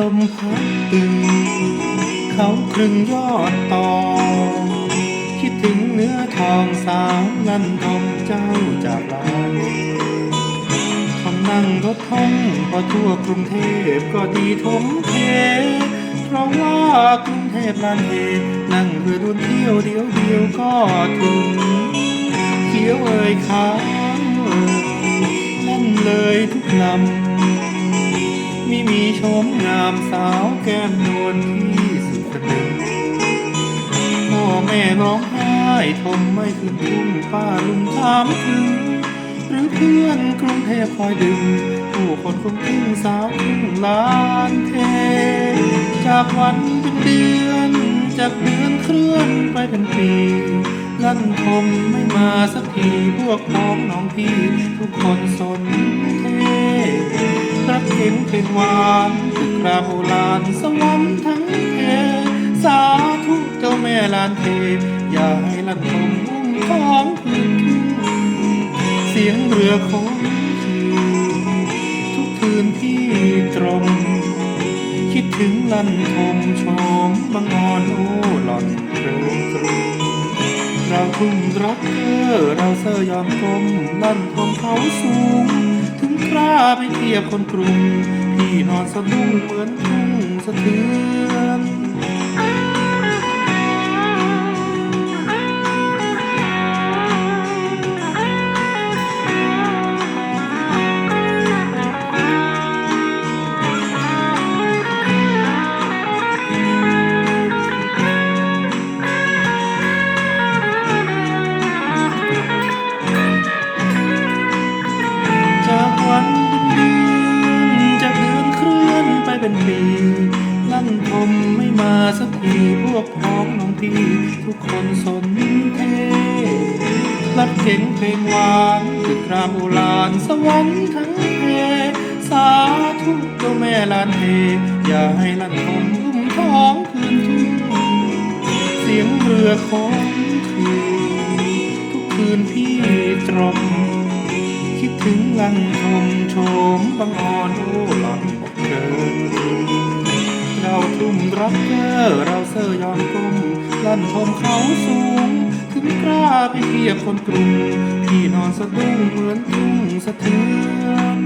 ลมพัดตึง เขาครึ่งยอดตอคิดถึงเนื้อทองสาวลั่นทมเจ้าจากลานทำนั่งรถท่องพอทั่วกรุงเทพก็ดีทมเทเพราะว่ากรุงเทพลานเทนั่งเรือดุนเที่ยวเดียวเดียวก็ถึงเขียวเอ่ยขาวเอ่ยแล่นเลยทุกลำ มีมีชมงามสาวแก้มนวลที่สุดสนึงพ่อแม่ร้องไห้ทมไม่ขึ้นทุ่งป้าลุงถามถึง หรือเพื่อนกรุงเทพคอยดึง ผู้คนคงทิ้งสาวทุ่งลานเท จากวันเป็นเดือน จากเดือนเคลื่อนไปเป็นปีลั่นทมไม่มาสักทีพวกพ้องน้องพี่ทุกคนสน เทรักเก่งเป็นหวานตึกราโบราณสวรรค์ทั้งเทสาธุเจ้าแม่ลานเทพอย่าให้ลันทมอุ้มท้องพื้นทุ่งเสียงเรือของคืนทุกคืนที่ตรง คิดถึงลันทมชมบางอ่อนโอ้หล่อนเริงกรุงเราทุ่มรักเธอเราเสยยอมกลมลั่นทมเขาสูง คราไปเทียบคนกรุงพี่นอนสะดุ้งเหมือนทุ่งสะเทือน เป็นปีลั่นทมไม่มาสักทีพวกพ้องน้องพี่ทุกคนสนเทรัดเก่งเพลงหวานตึกรามโอลานสวรรค์ทั้งเพสาธุเจ้าแม่ลานเทอย่าให้ลั่นทมอุ้มท้องคืนทุ่งเสียงเรือของคืนทุกคืนพี่ตรมคิดถึงลั่นทมโชมบางอ่อนโอ้หล่อน เดินเราทุ่มรักเธอเราเซยยอมกลมลั่นชมเขาสูงถึงกล้าไปเทียบคนกรุงที่นอนสะดุ้งเหมือนทุ่งสะเทือน